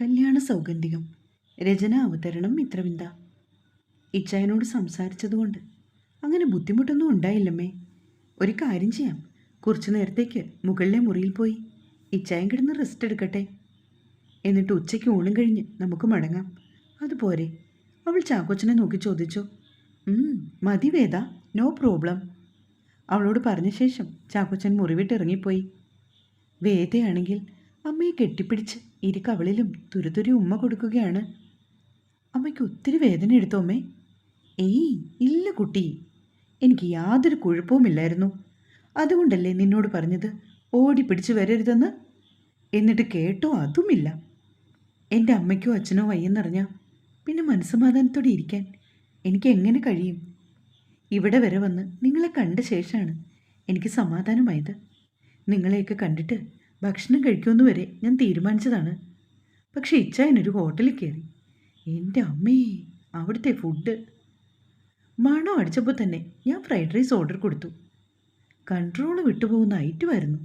കല്യാണ സൗഗന്ധികം. രചന അവതരണം മിത്രവിന്ദ. ഇച്ചായനോട് സംസാരിച്ചതുകൊണ്ട് അങ്ങനെ ബുദ്ധിമുട്ടൊന്നും ഉണ്ടായില്ലമ്മേ. ഒരു കാര്യം ചെയ്യാം. കുറച്ചു നേരത്തേക്ക് മുകളിലെ മുറിയിൽ പോയി ഇച്ചായൻ കിടന്ന് റെസ്റ്റ് എടുക്കട്ടെ. എന്നിട്ട് ഉച്ചയ്ക്ക് ഊണും കഴിഞ്ഞ് നമുക്ക് മടങ്ങാം. അതുപോരെ അവൾ ചാക്കോച്ചനെ നോക്കി ചോദിച്ചു. "ഉം, മതി വേദ നോ പ്രോബ്ലം. അവളോട് പറഞ്ഞ ശേഷം ചാക്കോച്ചൻ മുറിവിട്ടിറങ്ങിപ്പോയി വേദയാണെങ്കിൽ അമ്മയെ കെട്ടിപ്പിടിച്ച് ഇരിക്കവളിലും കവളിലും തുരുതുരി ഉമ്മ കൊടുക്കുകയാണ്. അമ്മയ്ക്ക് ഒത്തിരി വേദന എടുത്തോമ്മേ ഏയ് ഇല്ല കുട്ടി. എനിക്ക് യാതൊരു കുഴപ്പവുമില്ലായിരുന്നു അതുകൊണ്ടല്ലേ നിന്നോട് പറഞ്ഞത് ഓടി പിടിച്ചു വരരുതെന്ന്? എന്നിട്ട് കേട്ടോ അതുമില്ല. എന്റെ അമ്മയ്ക്കോ അച്ഛനോ വയ്യെന്നറിഞ്ഞ പിന്നെ മനസ്സമാധാനത്തോടെ ഇരിക്കാൻ എനിക്ക് എങ്ങനെ കഴിയും? ഇവിടെ വരെ വന്ന് നിങ്ങളെ കണ്ട ശേഷമാണ് എനിക്ക് സമാധാനമായത്. നിങ്ങളെയൊക്കെ കണ്ടിട്ട് ഭക്ഷണം കഴിക്കുമെന്ന് വരെ ഞാൻ തീരുമാനിച്ചതാണ്. പക്ഷേ ഇച്ചായനൊരു ഹോട്ടലിൽ കയറി. എന്റെ അമ്മേ അവിടുത്തെ ഫുഡ്. മണം അടിച്ചപ്പോൾ തന്നെ ഞാൻ ഫ്രൈഡ് റൈസ് ഓർഡർ കൊടുത്തു. കൺട്രോൾ വിട്ടുപോകുന്ന ഐറ്റുമായിരുന്നു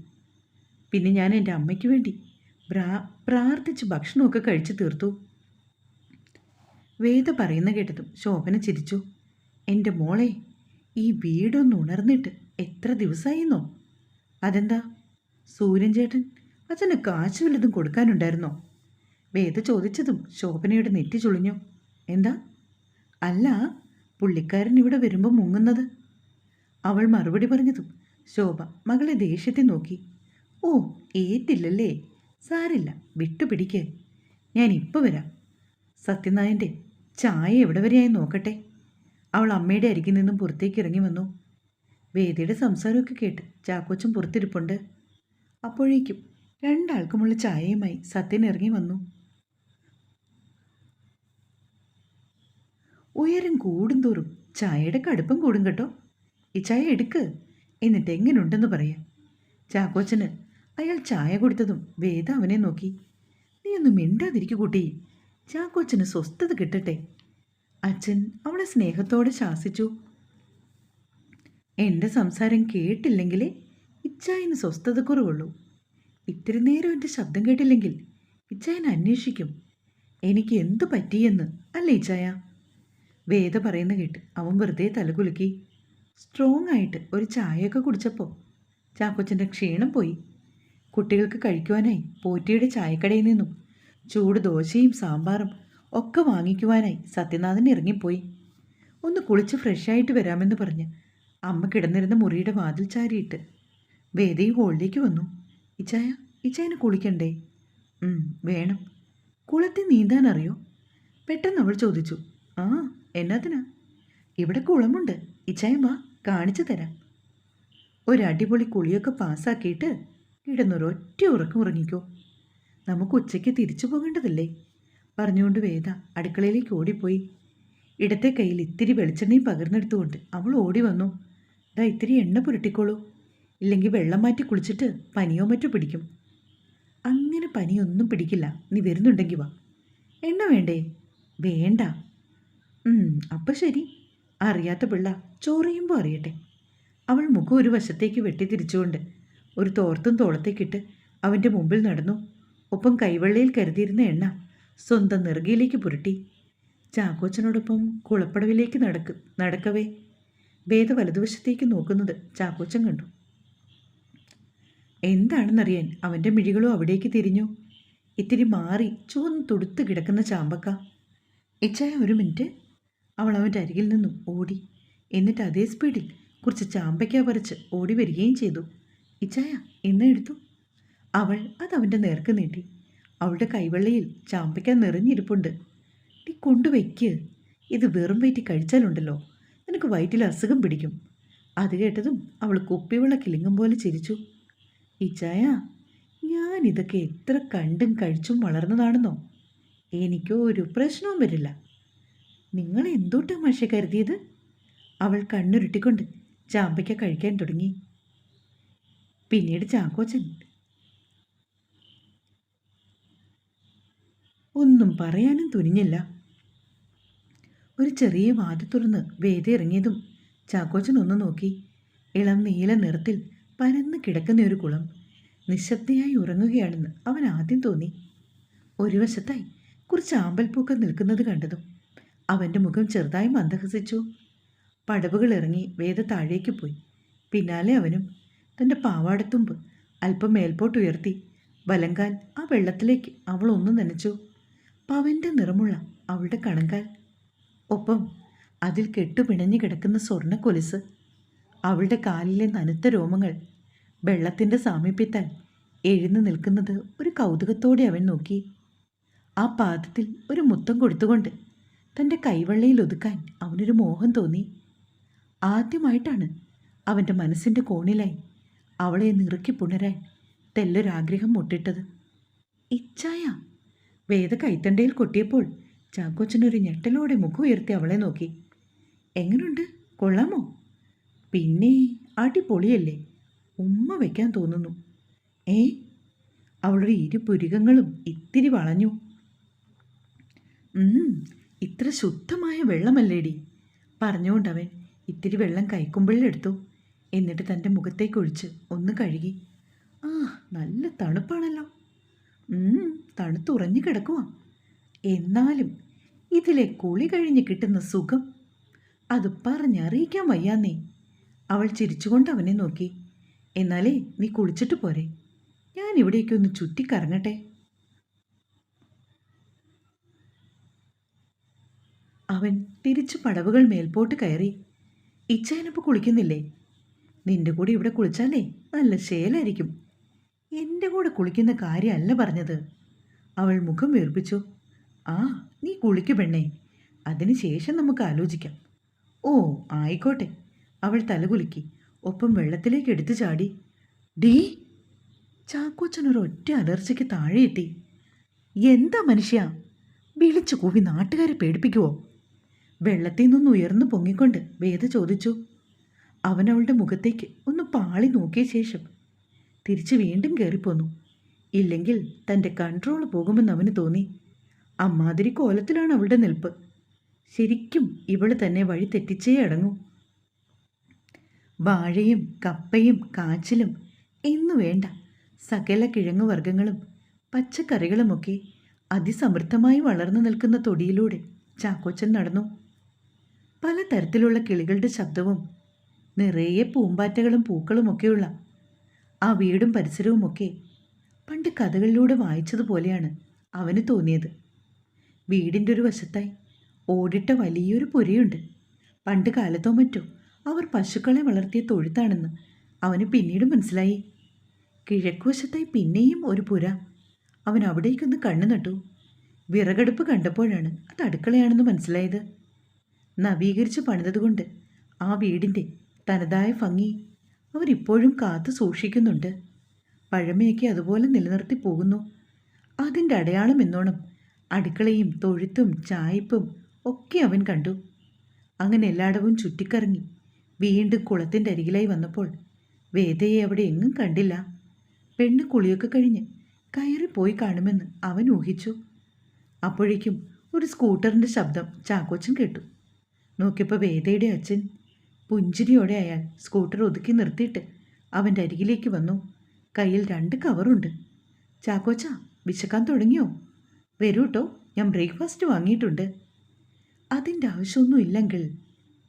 പിന്നെ ഞാൻ എന്റെ അമ്മയ്ക്ക് വേണ്ടി പ്രാ പ്രാർത്ഥിച്ച് ഭക്ഷണമൊക്കെ കഴിച്ചു തീർത്തു. വേദ പറയുന്ന കേട്ടതും ശോഭന ചിരിച്ചു. എന്റെ മോളെ ഈ വീടൊന്ന് ഉണർന്നിട്ട് എത്ര ദിവസമായിന്നോ? അതെന്താ? സൂര്യൻ ചേട്ടൻ അച്ഛന് കാശ് വല്ലതും കൊടുക്കാനുണ്ടായിരുന്നോ? വേദ ചോദിച്ചതും ശോഭനയുടെ നെറ്റി ചുളിഞ്ഞു. എന്താ? അല്ല പുള്ളിക്കാരൻ ഇവിടെ വരുമ്പോൾ മുങ്ങുന്നത്? അവൾ മറുപടി പറഞ്ഞതും ശോഭ മകളെ ദേഷ്യത്തെ നോക്കി. ഓ ഏറ്റില്ലല്ലേ? സാരില്ല വിട്ടുപിടിക്ക്. ഞാൻ ഇപ്പോൾ വരാം. സത്യനായന്റെ ചായ എവിടെ വരെയായി നോക്കട്ടെ? അവൾ അമ്മയുടെ അരികിൽ നിന്നും പുറത്തേക്ക് ഇറങ്ങി വന്നു. വേദിയുടെ സംസാരമൊക്കെ കേട്ട് ചാക്കോച്ചും പുറത്തിരിപ്പുണ്ട്. അപ്പോഴേക്കും രണ്ടാൾക്കുമുള്ള ചായയുമായി സത്യൻ ഇറങ്ങി വന്നു. ഉയരം കൂടുന്തോറും ചായയുടെ കടുപ്പം കൂടും കേട്ടോ. ഈ ചായ എടുക്ക് എന്നിട്ട് എങ്ങനെയുണ്ടെന്ന് പറയാം. ചാക്കോച്ചന് അയാൾ ചായ കൊടുത്തതും വേദ അവനെ നോക്കി. നീ ഒന്ന് മിണ്ടാതിരിക്കു കൂട്ടി ചാക്കോച്ചന് സ്വസ്ഥത കിട്ടട്ടെ. അച്ഛൻ അവളെ സ്നേഹത്തോടെ ശാസിച്ചു. എന്റെ സംസാരം കേട്ടില്ലെങ്കിലേ ഇച്ചായന് സ്വസ്ഥത കുറവുള്ളൂ ഇത്തിരി നേരം എന്റെ ശബ്ദം കേട്ടില്ലെങ്കിൽ ഇച്ചായൻ അന്വേഷിക്കും. എനിക്ക് എന്തു പറ്റിയെന്ന് അല്ലേ ഇച്ചായ? വേദ പറയുന്ന കേട്ട് അവൻ വെറുതെ തലകുലുക്കി. സ്ട്രോങ് ആയിട്ട് ഒരു ചായയൊക്കെ കുടിച്ചപ്പോൾ ചാക്കോച്ചന്റെ ക്ഷീണം പോയി. കുട്ടികൾക്ക് കഴിക്കുവാനായി പോറ്റിയുടെ ചായക്കടയിൽ നിന്നും ചൂട് ദോശയും സാമ്പാറും ഒക്കെ വാങ്ങിക്കുവാനായി സത്യനാഥൻ ഇറങ്ങിപ്പോയി. ഒന്ന് കുളിച്ച് ഫ്രഷായിട്ട് വരാമെന്ന് പറഞ്ഞ് അമ്മ കിടന്നിരുന്ന മുറിയുടെ വാതിൽ ചാരിയിട്ട് വേദയും ഹോളിലേക്ക് വന്നു. ഇച്ചായ ഇച്ചായന് കുളിക്കണ്ടേ? വേണം. കുളത്തിൽ നീന്താൻ അറിയോ? പെട്ടെന്ന് അവൾ ചോദിച്ചു. ആ എന്നാത്തിനാ? ഇവിടെ കുളമുണ്ട്. ഇച്ചായം വാ കാണിച്ചു തരാം. ഒരടിപൊളി കുളിയൊക്കെ പാസ്സാക്കിയിട്ട് കിടന്നൊരൊറ്റ ഉറക്കം ഉറങ്ങിക്കോ. നമുക്ക് ഉച്ചയ്ക്ക് തിരിച്ചു പോകേണ്ടതല്ലേ? പറഞ്ഞുകൊണ്ട് വേദ അടുക്കളയിലേക്ക് ഓടിപ്പോയി. ഇടത്തെ കയ്യിൽ ഇത്തിരി വെളിച്ചെണ്ണയും പകർന്നെടുത്തുകൊണ്ട് അവൾ ഓടി വന്നു. ദാ ഇത്തിരി എണ്ണ പുരട്ടിക്കോളൂ. ഇല്ലെങ്കിൽ വെള്ളം മാറ്റി കുളിച്ചിട്ട് പനിയോ മറ്റോ പിടിക്കും. അങ്ങനെ പനിയൊന്നും പിടിക്കില്ല. നീ വരുന്നുണ്ടെങ്കിൽ വാ. എണ്ണ വേണ്ടേ? വേണ്ട. അപ്പം ശരി. അറിയാത്ത പിള്ള ചോറിയുമ്പോൾ അറിയട്ടെ. അവൾ മുഖം ഒരു വശത്തേക്ക് വെട്ടി തിരിച്ചുകൊണ്ട് ഒരു തോർത്തും തോളത്തേക്കിട്ട് അവന്റെ മുമ്പിൽ നടന്നു. ഒപ്പം കൈവെള്ളയിൽ കരുതിയിരുന്ന എണ്ണ സ്വന്തം നെറുകയിലേക്ക് പുരട്ടി. ചാക്കോച്ചനോടൊപ്പം കുളപ്പടവിലേക്ക് നടക്ക് നടക്കവേ. വേദ വലതുവശത്തേക്ക് നോക്കുന്നത് ചാക്കോച്ചൻ കണ്ടു. എന്താണെന്നറിയാൻ അവന്റെ മിഴികളോ അവിടേക്ക് തിരിഞ്ഞു. ഇത്തിരി മാറി ചുവന്ന് തുടുത്ത് കിടക്കുന്ന ചാമ്പക്ക. ഇച്ചായ ഒരു മിനിറ്റ്. അവൾ അവന്റെ അരികിൽ നിന്നും ഓടി. എന്നിട്ട് അതേ സ്പീഡിൽ കുറച്ച് ചാമ്പയ്ക്ക പറിച്ച് ഓടി വരികയും ചെയ്തു. ഇച്ചായ എന്ന് എടുത്തു? അവൾ അത് അവന്റെ നേർക്ക് നീട്ടി. അവളുടെ കൈവെള്ളയിൽ ചാമ്പയ്ക്ക നിറഞ്ഞിരിപ്പുണ്ട്. നീ കൊണ്ടുവയ്ക്ക്. ഇത് വെറും വയറ്റി കഴിച്ചാലുണ്ടല്ലോ. നിനക്ക് വയറ്റിൽ അസുഖം പിടിക്കും. അത് കേട്ടതും അവൾ കുപ്പിവെള്ള കിളിങ്ങും പോലെ ചിരിച്ചു. ഇച്ചായ ഞാൻ ഇതൊക്കെ എത്ര കണ്ടും കഴിച്ചും വളർന്നതാണെന്നോ? എനിക്ക് ഒരു പ്രശ്നവും വരില്ല. നിങ്ങൾ എന്തോട്ടാ മഷ കരുതിയത്? അവൾ കണ്ണുരുട്ടിക്കൊണ്ട് ചാമ്പയ്ക്ക കഴിക്കാൻ തുടങ്ങി. പിന്നീട് ചാക്കോച്ചൻ ഒന്നും പറയാനും തുനിഞ്ഞില്ല. ഒരു ചെറിയ വാതി തുറന്ന് വേദി ഇറങ്ങിയതും ചാക്കോച്ചൻ ഒന്ന് നോക്കി. ഇളം നീല നിറത്തിൽ പരന്ന് കിടക്കുന്ന ഒരു കുളം നിശബ്ദയായി ഉറങ്ങുകയാണെന്ന് അവൻ ആദ്യം തോന്നി. ഒരു വശത്തായി കുറച്ച് ആമ്പൽപ്പൂക്കൾ നിൽക്കുന്നത് കണ്ടതും അവന്റെ മുഖം ചെറുതായി മന്ദഹസിച്ചു. പടവുകൾ ഇറങ്ങി വേദ താഴേക്ക് പോയി. പിന്നാലെ അവനും തന്റെ പാവാടത്തുമ്പ് അല്പം മേൽപോട്ട് ഉയർത്തി വലങ്കാൽ ആ വെള്ളത്തിലേക്ക് അവൾ ഒന്ന് നനച്ചു. പവന്റെ നിറമുള്ള അവളുടെ കണങ്കാൽ. ഒപ്പം അതിൽ കെട്ടുപിണഞ്ഞു കിടക്കുന്ന സ്വർണ അവളുടെ കാലിലെ നനുത്ത രോമങ്ങൾ വെള്ളത്തിന്റെ സാമീപ്യത്താൽ എഴുന്നു നിൽക്കുന്നത് ഒരു കൗതുകത്തോടെ അവൻ നോക്കി. ആ പാദത്തിൽ ഒരു മുത്തം കൊടുത്തുകൊണ്ട് തന്റെ കൈവെള്ളയിൽ ഒതുക്കാൻ അവനൊരു മോഹം തോന്നി. ആദ്യമായിട്ടാണ് അവന്റെ മനസ്സിന്റെ കോണിലായി അവളെ നിറുക്കി പുണരാൻ തെല്ലൊരാഗ്രഹം മുട്ടിട്ടത്. ഇച്ഛായ വേദ കൈത്തണ്ടയിൽ കൊട്ടിയപ്പോൾ ചാക്കോച്ചനൊരു ഞെട്ടലോടെ മുഖം ഉയർത്തി അവളെ നോക്കി. എങ്ങനുണ്ട്? കൊള്ളാമോ? പിന്നെ അടിപൊളിയല്ലേ? ഉമ്മ വയ്ക്കാൻ തോന്നുന്നു. ഏ? അവളുടെ ഇരു പുരികങ്ങളും ഇത്തിരി വളഞ്ഞു. ഇത്ര ശുദ്ധമായ വെള്ളമല്ലേടി? പറഞ്ഞുകൊണ്ടവൻ ഇത്തിരി വെള്ളം കൈക്കുമ്പിളിലെടുത്തു എന്നിട്ട് തന്റെ മുഖത്തേക്കൊഴിച്ച് ഒന്ന് കഴുകി. ആ നല്ല തണുപ്പാണല്ലോ. തണുത്തുറഞ്ഞു കിടക്കുക എന്നാലും ഇതിലെ കുളി കഴിഞ്ഞ് കിട്ടുന്ന സുഖം. അത് പറഞ്ഞറിയിക്കാൻ വയ്യാന്നേ. അവൾ ചിരിച്ചുകൊണ്ട് അവനെ നോക്കി. എന്നാലേ നീ കുളിച്ചിട്ട് പോരെ. ഞാൻ ഇവിടേക്ക് ഒന്ന് ചുറ്റിക്കറങ്ങട്ടെ. അവൻ തിരിച്ചു പടവുകൾ മേൽപോട്ട് കയറി. ഇച്ചായനപ്പോൾ കുളിക്കുന്നില്ലേ? നിന്റെ കൂടെ ഇവിടെ കുളിച്ചാലേ നല്ല ശേലായിരിക്കും. എന്റെ കൂടെ കുളിക്കുന്ന കാര്യമല്ല പറഞ്ഞത്. അവൾ മുഖം വീർപ്പിച്ചു. ആ നീ കുളിക്കു പെണ്ണേ. അതിനുശേഷം നമുക്ക് ആലോചിക്കാം. ഓ ആയിക്കോട്ടെ. അവൾ തലകുലുക്കി ഒപ്പം വെള്ളത്തിലേക്ക് എടുത്തു ചാടി. ഡീ ചാക്കോച്ചനൊരു ഒറ്റ അലർച്ചയ്ക്ക് താഴെ എത്തി. എന്താ മനുഷ്യ? വിളിച്ചു കൂവി നാട്ടുകാരെ പേടിപ്പിക്കുവോ? വെള്ളത്തിൽ നിന്നൊന്ന് ഉയർന്നു പൊങ്ങിക്കൊണ്ട് വേദ ചോദിച്ചു. അവൻ അവളുടെ മുഖത്തേക്ക് ഒന്ന് പാളി നോക്കിയ ശേഷം തിരിച്ച് വീണ്ടും കയറിപ്പോന്നു. ഇല്ലെങ്കിൽ തന്റെ കൺട്രോൾ പോകുമെന്ന് അവന് തോന്നി. അമ്മാതിരി കോലത്തിലാണ് അവളുടെ നിൽപ്പ്. ശരിക്കും ഇവൾ തന്നെ വഴി തെറ്റിച്ചേ അടങ്ങൂ. വാഴയും കപ്പയും കാച്ചിലും എന്നു വേണ്ട. സകല കിഴങ്ങുവർഗങ്ങളും പച്ചക്കറികളുമൊക്കെ അതിസമൃദ്ധമായി വളർന്നു നിൽക്കുന്ന തൊടിയിലൂടെ ചാക്കോച്ചൻ നടന്നു. പലതരത്തിലുള്ള കിളികളുടെ ശബ്ദവും നിറയെ പൂമ്പാറ്റകളും പൂക്കളുമൊക്കെയുള്ള ആ വീടും പരിസരവുമൊക്കെ പണ്ട് കഥകളിലൂടെ വായിച്ചതുപോലെയാണ് അവന് തോന്നിയത്. വീടിന്റെ ഒരു വശത്തായി ഓടിട്ട വലിയൊരു പുരയുണ്ട്. പണ്ട് കാലത്തോ മറ്റോ അവർ പശുക്കളെ വളർത്തിയ തൊഴുത്താണെന്ന് അവന് പിന്നീട് മനസ്സിലായി. കിഴക്കുവശത്തായി പിന്നെയും ഒരു പുര. അവൻ അവിടേക്കൊന്ന് കണ്ണു നട്ടു. വിറകടുപ്പ് കണ്ടപ്പോഴാണ് അത് അടുക്കളയാണെന്ന് മനസ്സിലായത്. നവീകരിച്ച് പണിതതുകൊണ്ട് ആ വീടിന്റെ തനതായ ഭംഗി അവരിപ്പോഴും കാത്തു സൂക്ഷിക്കുന്നുണ്ട്. പഴമയൊക്കെ അതുപോലെ നിലനിർത്തി പോകുന്നു. അതിന്റെ അടയാളം എന്നോണം അടുക്കളയും തൊഴുത്തും ചായ്പും ഒക്കെ അവൻ കണ്ടു. അങ്ങനെ എല്ലായിടവും ചുറ്റിക്കറങ്ങി വീണ്ടും കുളത്തിന്റെ അരികിലായി വന്നപ്പോൾ വേദയെ അവിടെ എങ്ങും കണ്ടില്ല. പെണ്ണ് കുളിയൊക്കെ കഴിഞ്ഞ് കയറിപ്പോയി കാണുമെന്ന് അവൻ ഊഹിച്ചു. അപ്പോഴേക്കും ഒരു സ്കൂട്ടറിന്റെ ശബ്ദം ചാക്കോച്ചൻ കേട്ടു. നോക്കിയപ്പോൾ വേദയുടെ അച്ഛൻ പുഞ്ചിരിയോടെ അയാൾ സ്കൂട്ടർ ഒതുക്കി നിർത്തിയിട്ട് അവന്റെ അരികിലേക്ക് വന്നു. കയ്യിൽ രണ്ട് കവറുണ്ട്. ചാക്കോച്ച വിശക്കാൻ തുടങ്ങിയോ? വരൂ കേട്ടോ ഞാൻ ബ്രേക്ക്ഫാസ്റ്റ് വാങ്ങിയിട്ടുണ്ട്. അതിന്റെ ആവശ്യമൊന്നും ഇല്ലെങ്കിൽ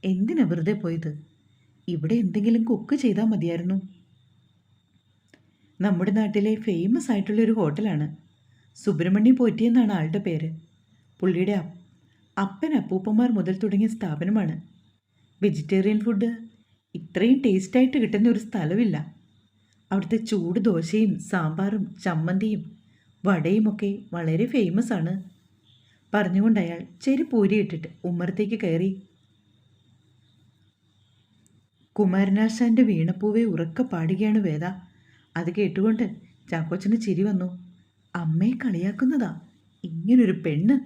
എന്തിനാ വെറുതെ പോയത്? ഇവിടെ എന്തെങ്കിലും കുക്ക് ചെയ്താൽ മതിയായിരുന്നു. നമ്മുടെ നാട്ടിലെ ഫേമസ് ആയിട്ടുള്ളൊരു ഹോട്ടലാണ്. സുബ്രഹ്മണ്യ പോറ്റി എന്നാണ് ആളുടെ പേര്. പുള്ളിയുടെ അപ്പൻ അപ്പൂപ്പന്മാർ മുതൽ തുടങ്ങിയ സ്ഥാപനമാണ്. വെജിറ്റേറിയൻ ഫുഡ് ഇത്രയും ടേസ്റ്റായിട്ട് കിട്ടുന്ന ഒരു സ്ഥലമില്ല. അവിടുത്തെ ചൂട് ദോശയും സാമ്പാറും ചമ്മന്തിയും വടയും ഒക്കെ വളരെ ഫേമസ് ആണ്. പറഞ്ഞുകൊണ്ട് അയാൾ പൂരി ഇട്ടിട്ട് ഉമ്മറത്തേക്ക് കയറി കുമാരനാശാന്റെ വീണപ്പൂവെ ഉറക്ക പാടുകയാണ് വേദ. അത് കേട്ടുകൊണ്ട് ചാക്കോച്ചന് ചിരി വന്നു. അമ്മയെ കളിയാക്കുന്നതാ? ഇങ്ങനൊരു പെണ്ണ്.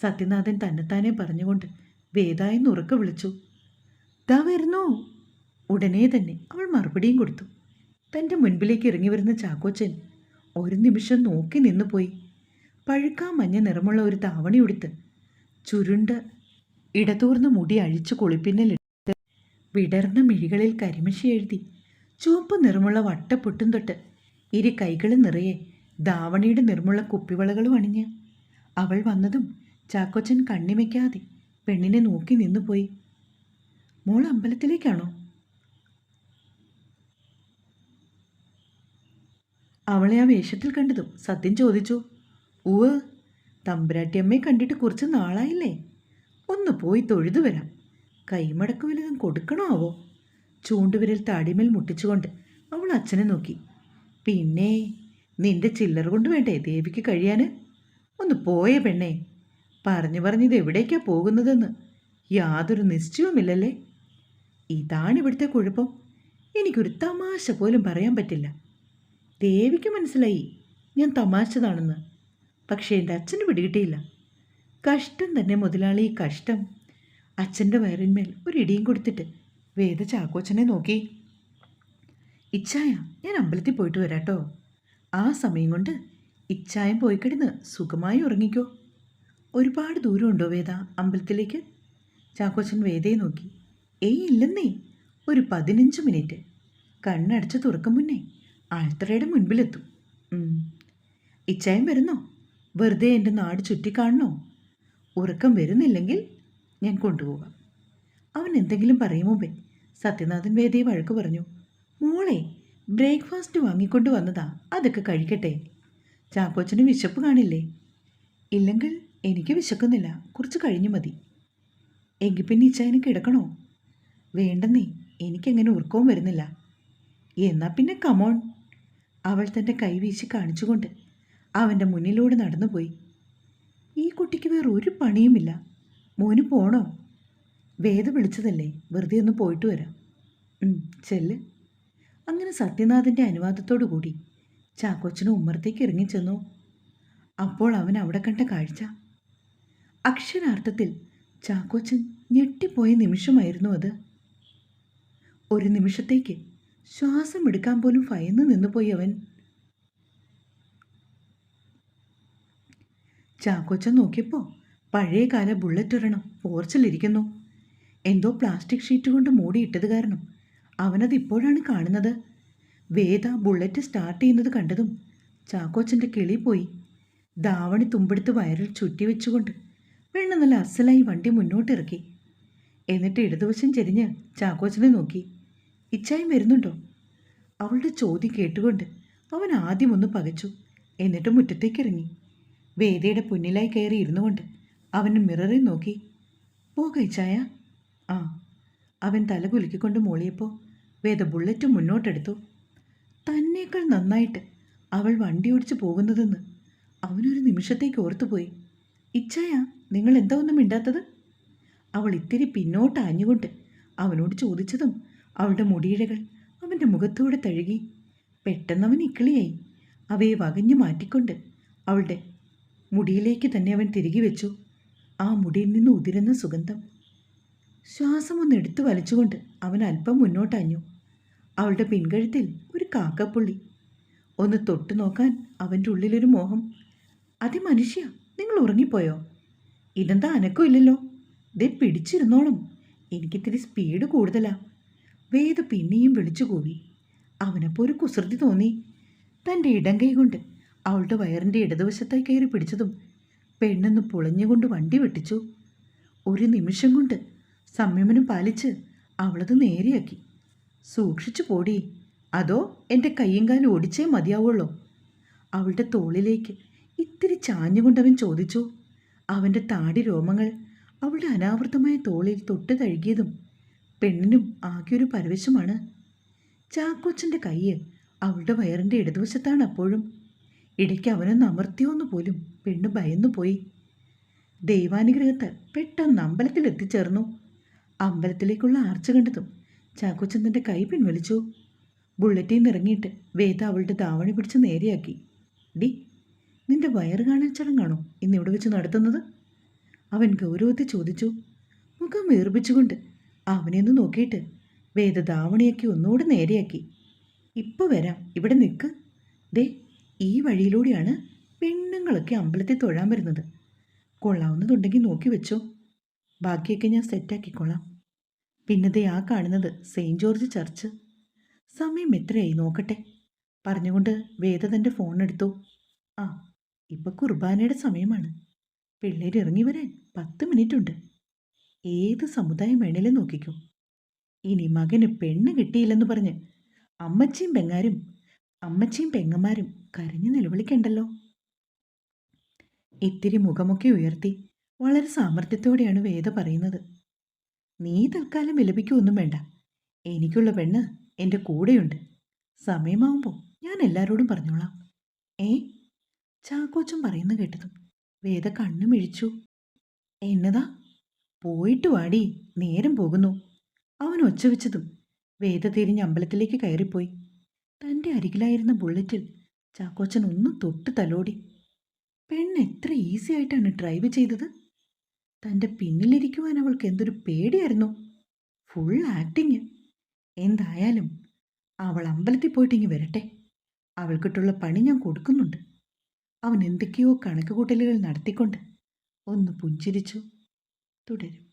സത്യനാഥൻ തന്നെത്താനെ പറഞ്ഞുകൊണ്ട് വേദ എന്ന് ഉറക്ക വിളിച്ചു. ദാ വരുന്നു. ഉടനെ തന്നെ അവൾ മറുപടിയും കൊടുത്തു. തന്റെ മുൻപിലേക്ക് ഇറങ്ങി വരുന്ന ചാക്കോച്ചൻ ഒരു നിമിഷം നോക്കി നിന്നു പോയി. പഴുക്കാ മഞ്ഞ നിറമുള്ള ഒരു താവണി ഉടുത്ത് ചുരുണ്ട് ഇടതൂർന്ന മുടി അഴിച്ചു കുളിപ്പിന്നലിട്ട്. വിടർന്ന മിഴികളിൽ കരിമഷി എഴുതി ചുവപ്പ് നിറമുള്ള വട്ടപ്പൊട്ടും തൊട്ട് ഇരു കൈകളും നിറയെ ധാവണിയുടെ നിർമ്മുള്ള കുപ്പിവളകളും അണിഞ്ഞ് അവൾ വന്നതും ചാക്കോച്ചൻ കണ്ണിമയ്ക്കാതെ പെണ്ണിനെ നോക്കി നിന്നുപോയി. മോൾ അമ്പലത്തിലേക്കാണോ? അവളെ ആ വേഷത്തിൽ കണ്ടതും സത്യം ചോദിച്ചു. ഉവ് തമ്പുരാട്ടിയമ്മയെ കണ്ടിട്ട് കുറച്ച് നാളായില്ലേ? ഒന്ന് പോയി തൊഴുതു വരാം കൈമടക്ക് വലുതും കൊടുക്കണോ ആവോ ചൂണ്ടുവിരൽ താടിമേൽ മുട്ടിച്ചുകൊണ്ട് അവൾ അച്ഛനെ നോക്കി. പിന്നെ നിന്റെ ചില്ലറ കൊണ്ട് വേണ്ടേ ദേവിക്ക് കഴിയാൻ ഒന്ന് പോയേ പെണ്ണേ. പറഞ്ഞു പറഞ്ഞത് എവിടേക്കാ പോകുന്നതെന്ന് യാതൊരു നിശ്ചയവുമില്ലല്ലേ? ഇതാണ് ഇവിടുത്തെ കുഴപ്പം. എനിക്കൊരു തമാശ പോലും പറയാൻ പറ്റില്ല. ദേവിക്ക് മനസ്സിലായി. ഞാൻ തമാശതാണെന്ന്. പക്ഷേ എന്റെ അച്ഛന് പിടികിട്ടിയില്ല. കഷ്ടം തന്നെ മുതലാളി കഷ്ടം. അച്ഛന്റെ വയറിന്മേൽ ഒരു ഇടിയും കൊടുത്തിട്ട് വേദ ചാക്കോച്ചനെ നോക്കി. ഇച്ഛായ ഞാൻ അമ്പലത്തിൽ പോയിട്ട് വരാട്ടോ. ആ സമയം കൊണ്ട് ഇച്ഛായം പോയി കിടന്ന് സുഖമായി ഉറങ്ങിക്കോ. ഒരുപാട് ദൂരമുണ്ടോ വേദ അമ്പലത്തിലേക്ക്? ചാക്കോച്ചൻ വേദയെ നോക്കി. ഏയ് ഇല്ലെന്നേ. ഒരു പതിനഞ്ച് മിനിറ്റ്. കണ്ണടച്ച് തുറക്കും മുന്നേ ആൾത്തറയുടെ മുൻപിലെത്തും. ഇച്ചായം വരുന്നോ? വെറുതെ എന്റെ നാട് ചുറ്റിക്കാണണോ? ഉറക്കം വരുന്നില്ലെങ്കിൽ ഞാൻ കൊണ്ടുപോകാം അവൻ എന്തെങ്കിലും പറയും മുമ്പേ സത്യനാഥൻ വേദിയെ വഴക്ക് പറഞ്ഞു മോളെ ബ്രേക്ക്ഫാസ്റ്റ് വാങ്ങിക്കൊണ്ട് വന്നതാ അതൊക്കെ കഴിക്കട്ടെ. ചാക്കോച്ചന് വിശപ്പ് കാണില്ലേ? ഇല്ലെങ്കിൽ എനിക്ക് വിശക്കുന്നില്ല കുറച്ച് കഴിഞ്ഞു മതി. എങ്കിൽ പിന്നെ ഇച്ചായന് കിടക്കണോ? വേണ്ടെന്നേ എനിക്കങ്ങനെ ഉറക്കവും വരുന്നില്ല. എന്നാൽ പിന്നെ കമോൺ അവൾ തന്റെ കൈ വീശി കാണിച്ചുകൊണ്ട് അവന്റെ മുന്നിലൂടെ നടന്നുപോയി. ഈ കുട്ടിക്ക് വേറെ ഒരു പണിയുമില്ല. മോന് പോണോ? വേദ വിളിച്ചതല്ലേ വെറുതെ ഒന്ന് പോയിട്ട് വരാം. ചെല്ല്. അങ്ങനെ സത്യനാഥന്റെ അനുവാദത്തോടു കൂടി ചാക്കോച്ചന് ഉമ്മറത്തേക്ക് ഇറങ്ങിച്ചെന്നു അപ്പോൾ അവൻ അവിടെ കണ്ട കാഴ്ച. അക്ഷരാർത്ഥത്തിൽ ചാക്കോച്ചൻ ഞെട്ടിപ്പോയ നിമിഷമായിരുന്നു അത്. ഒരു നിമിഷത്തേക്ക് ശ്വാസം എടുക്കാൻ പോലും ഭയന്ന് നിന്നുപോയി അവൻ. ചാക്കോച്ചൻ നോക്കിയപ്പോൾ പഴയകാല ബുള്ളറ്റ് ഒരെണ്ണം പോർച്ചിലിരിക്കുന്നു എന്തോ പ്ലാസ്റ്റിക് ഷീറ്റ് കൊണ്ട് മൂടിയിട്ടത് കാരണം അവനത് ഇപ്പോഴാണ് കാണുന്നത്. വേദ ബുള്ളറ്റ് സ്റ്റാർട്ട് ചെയ്യുന്നത് കണ്ടതും ചാക്കോച്ചന്റെ കിളി പോയി. ദാവണി തുമ്പെടുത്ത് വയറിൽ ചുറ്റി വെച്ചുകൊണ്ട് പെണ്ണ് നല്ല അസലായി വണ്ടി മുന്നോട്ടിറക്കി. എന്നിട്ട് ഇടതുവശം ചെരിഞ്ഞ് ചാക്കോച്ചനെ നോക്കി. ഇച്ചായും വരുന്നുണ്ടോ? അവളുടെ ചോദ്യം കേട്ടുകൊണ്ട് അവൻ ആദ്യമൊന്ന് പകച്ചു. എന്നിട്ട് മുറ്റത്തേക്കിറങ്ങി വേദയുടെ പുന്നിലായി കയറി ഇരുന്നു കൊണ്ട് അവൻ മിററിൽ നോക്കി. പോ കഴിച്ചായ ആ. അവൻ തല കുലുക്കിക്കൊണ്ട് മൂളിയപ്പോൾ വേദ ബുള്ളറ്റ് മുന്നോട്ടെടുത്തു. തന്നേക്കാൾ നന്നായിട്ട് അവൾ വണ്ടി ഓടിച്ചു പോകുന്നതെന്ന് അവനൊരു നിമിഷത്തേക്ക് ഓർത്തുപോയി. ഇച്ചായ നിങ്ങൾ എന്താ ഒന്നും മിണ്ടാത്തത്? അവൾ ഇത്തിരി പിന്നോട്ട് ആഞ്ഞുകൊണ്ട് അവനോട് ചോദിച്ചതും അവളുടെ മുടിയിഴകൾ അവന്റെ മുഖത്തൂടെ തഴുകി. പെട്ടെന്നവൻ ഇക്കിളിയായി. അവയെ വകഞ്ഞു മാറ്റിക്കൊണ്ട് അവളുടെ മുടിയിലേക്ക് തന്നെ അവൻ തിരികെ വെച്ചു. ആ മുടിയിൽ നിന്ന് ഉതിരുന്ന സുഗന്ധം. ശ്വാസം ഒന്ന് എടുത്തു വലിച്ചുകൊണ്ട് അവൻ അല്പം മുന്നോട്ടഞ്ഞു അവളുടെ പിൻകഴുത്തിൽ ഒരു കാക്കപ്പുള്ളി. ഒന്ന് തൊട്ടു നോക്കാൻ അവന്റെ ഉള്ളിലൊരു മോഹം. അതി മനുഷ്യ നിങ്ങൾ ഉറങ്ങിപ്പോയോ? ഇതെന്താ അനക്കും ഇല്ലല്ലോ? ദേ പിടിച്ചിരുന്നോളും. എനിക്കിത്തിരി സ്പീഡ് കൂടുതലാ. വേദ പിന്നെയും വിളിച്ചു കൂവി. അവനപ്പോൾ ഒരു കുസൃതി തോന്നി. തന്റെ ഇടം കൈ കൊണ്ട് അവളുടെ വയറിന്റെ ഇടതുവശത്തായി കയറി പിടിച്ചതും പെണ്ണെന്ന് പുളഞ്ഞുകൊണ്ട് വണ്ടി വെട്ടിച്ചു. ഒരു നിമിഷം കൊണ്ട് സംയമനം പാലിച്ച് അവളത് നേരെയാക്കി. സൂക്ഷിച്ചു പോടി. അതോ എന്റെ കയ്യും കാലും ഓടിച്ചേ മതിയാവുള്ളൂ. അവളുടെ തോളിലേക്ക് ഇത്തിരി ചാഞ്ഞുകൊണ്ടവൻ ചോദിച്ചു. അവന്റെ താടി രോമങ്ങൾ അവളുടെ അനാവൃതമായ തോളിൽ തൊട്ട് തഴുകിയതും പെണ്ണിനും ആകെയൊരു പരവശമാണ്. ചാക്കോച്ചന്റെ കയ്യ് അവളുടെ വയറിന്റെ ഇടതുവശത്താണ് അപ്പോഴും. ഇടയ്ക്ക് അവനൊന്ന് അമർത്തിയോന്ന് പോലും പെണ്ണ് ഭയന്നു പോയി. ദൈവാനുഗ്രഹത്ത് പെട്ടെന്ന് അമ്പലത്തിൽ എത്തിച്ചേർന്നു. അമ്പലത്തിലേക്കുള്ള ആർച്ച കണ്ടതും ചാക്കുച്ചന്ദന്റെ കൈ പിൻവലിച്ചു. ബുള്ളറ്റിൽ നിന്ന് ഇറങ്ങിയിട്ട് വേദ അവളുടെ ദാവണി പിടിച്ച് നേരെയാക്കി. ഡി നിന്റെ വയറ് കാണാൻ ചടങ്ങാണോ ഇന്ന് ഇവിടെ വെച്ച് നടത്തുന്നത്? അവൻ ഗൗരവത്തെ ചോദിച്ചു. മുഖം വീർപ്പിച്ചുകൊണ്ട് അവനെ ഒന്ന് നോക്കിയിട്ട് വേദ ദാവണിയാക്കി ഒന്നുകൂടെ നേരെയാക്കി. ഇപ്പോൾ വരാം ഇവിടെ നിൽക്ക്. ദേ ഈ വഴിയിലൂടെയാണ് പെണ്ണുങ്ങളൊക്കെ അമ്പലത്തിൽ തൊഴാൻ വരുന്നത്. കൊള്ളാവുന്നതുണ്ടെങ്കിൽ നോക്കി വെച്ചോ. ബാക്കിയൊക്കെ ഞാൻ സെറ്റാക്കിക്കൊള്ളാം പിന്നെ ദേ ആ കാണുന്നത് സെയിന്റ് ജോർജ് ചർച്ച്. സമയം എത്രയായി നോക്കട്ടെ. പറഞ്ഞുകൊണ്ട് വേദ തന്റെ ഫോൺ എടുത്തു. ആ ഇപ്പൊ കുർബാനയുടെ സമയമാണ്. പിള്ളേർ ഇറങ്ങി വരാൻ പത്ത് മിനിറ്റ് ഉണ്ട് ഏത് സമുദായം വേണേലും നോക്കിക്കോ. ഇനി മകന് പെണ്ണ് കിട്ടിയില്ലെന്ന് പറഞ്ഞ് അമ്മച്ചിയും പെങ്ങാരും അമ്മച്ചിയും പെങ്ങന്മാരും കരഞ്ഞു നിലവിളിക്കണ്ടല്ലോ? ഇത്തിരി മുഖമൊക്കെ ഉയർത്തി വളരെ സാമർഥ്യത്തോടെയാണ് വേദ പറയുന്നത്. നീ തൽക്കാലം വിലപിക്കൊന്നും വേണ്ട. എനിക്കുള്ള പെണ്ണ് എന്റെ കൂടെയുണ്ട്. സമയമാവുമ്പോൾ ഞാൻ എല്ലാവരോടും പറഞ്ഞോളാം. ഏ? ചാക്കോച്ചൻ പറയുന്ന കേട്ടതും വേദ കണ്ണു മിഴിച്ചു. എന്നതാ? പോയിട്ട് വാടി. നേരം പോകുന്നു. അവൻ ഒച്ച വെച്ചതും വേദ തിരിഞ്ഞ് അമ്പലത്തിലേക്ക് കയറിപ്പോയി. തന്റെ അരികിലായിരുന്ന ബുള്ളറ്റിൽ ചാക്കോച്ചൻ ഒന്നും തൊട്ട് തലോടി. പെണ്ണ് എത്ര ഈസി ആയിട്ടാണ് ഡ്രൈവ് ചെയ്തത്? തന്റെ പിന്നിലിരിക്കുവാൻ അവൾക്ക് എന്തൊരു പേടിയായിരുന്നു. Full acting. എന്തായാലും അവൾ അമ്പലത്തിൽ പോയിട്ടിങ്ങി വരട്ടെ. അവൾക്കിട്ടുള്ള പണി ഞാൻ കൊടുക്കുന്നുണ്ട്. അവൻ എന്തൊക്കെയോ കണക്കുകൂട്ടലുകൾ നടത്തിക്കൊണ്ട് ഒന്ന് പുഞ്ചിരിച്ചു. തുടരും.